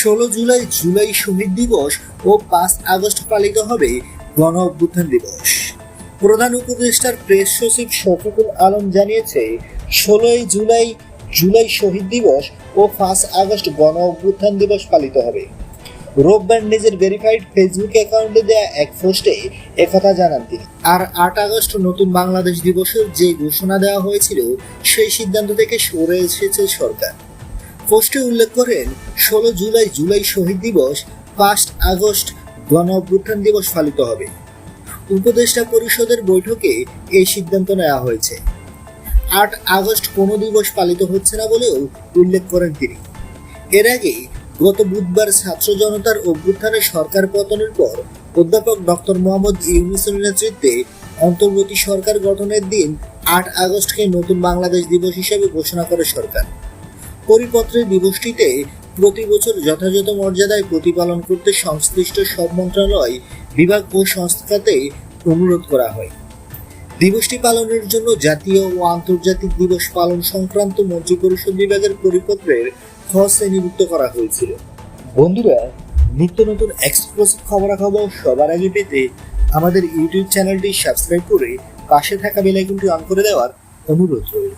ষোলো জুলাই জুলাই শহীদ দিবস ও পাঁচ আগস্ট পালিত হবে গণ অভ্যুত্থান দিবস। প্রধান উপদেষ্টার প্রেস সচিব শফিকুল আলম জানিয়েছে, ষোলোই জুলাই জুলাই শহীদ দিবস ও পাঁচ আগস্ট গণ অভ্যুত্থান দিবস পালিত হবে। রোববার নিজের ভেরিফাইড ফেসবুক অ্যাকাউন্টে দেয়া এক পোস্টে একথা জানান তিনি। আর আট আগস্ট নতুন বাংলাদেশ দিবসের যে ঘোষণা দেওয়া হয়েছিল, সেই সিদ্ধান্ত থেকে সরে এসেছে সরকার। পোস্টে উল্লেখ করেন, ষোলো জুলাই জুলাই শহীদ দিবস, পাঁচ আগস্ট গণ অভ্যুত্থান দিবস পালিত হবে। উপদেষ্টা পরিষদের বৈঠকে এই সিদ্ধান্ত নেওয়া হয়েছে। আট আগস্ট কোনো দিবস পালিত হচ্ছে না বলেও উল্লেখ করেন তিনি। এর আগে গত বুধবার ছাত্র জনতার অভ্যুত্থানে সরকার পতনের পর অধ্যাপক ডক্টর মোহাম্মদ ইউনুসের নেতৃত্বে অন্তর্বর্তী সরকার গঠনের দিন আট আগস্টকে নতুন বাংলাদেশ দিবস হিসেবে ঘোষণা করে সরকার। পরিপত্রের দিবসটিতে প্রতি বছর যথাযথ মর্যাদায় প্রতিপালন করতে সংশ্লিষ্ট সব মন্ত্রণালয়, বিভাগ ও সংস্থাতে অনুরোধ করা হয়। দিবসটি পালনের জন্য জাতীয় ও আন্তর্জাতিক দিবস পালন সংক্রান্ত মন্ত্রিপরিষদ বিভাগের পরিপত্রের খ শ্রেণীভুক্ত করা হয়েছিল। বন্ধুরা, নিত্য নতুন এক্সক্লুসিভ খবরাখবর সবার আগে পেতে আমাদের ইউটিউব চ্যানেলটি সাবস্ক্রাইব করে পাশে থাকা বেল আইকনটি অন করে দেওয়ার অনুরোধ রইল।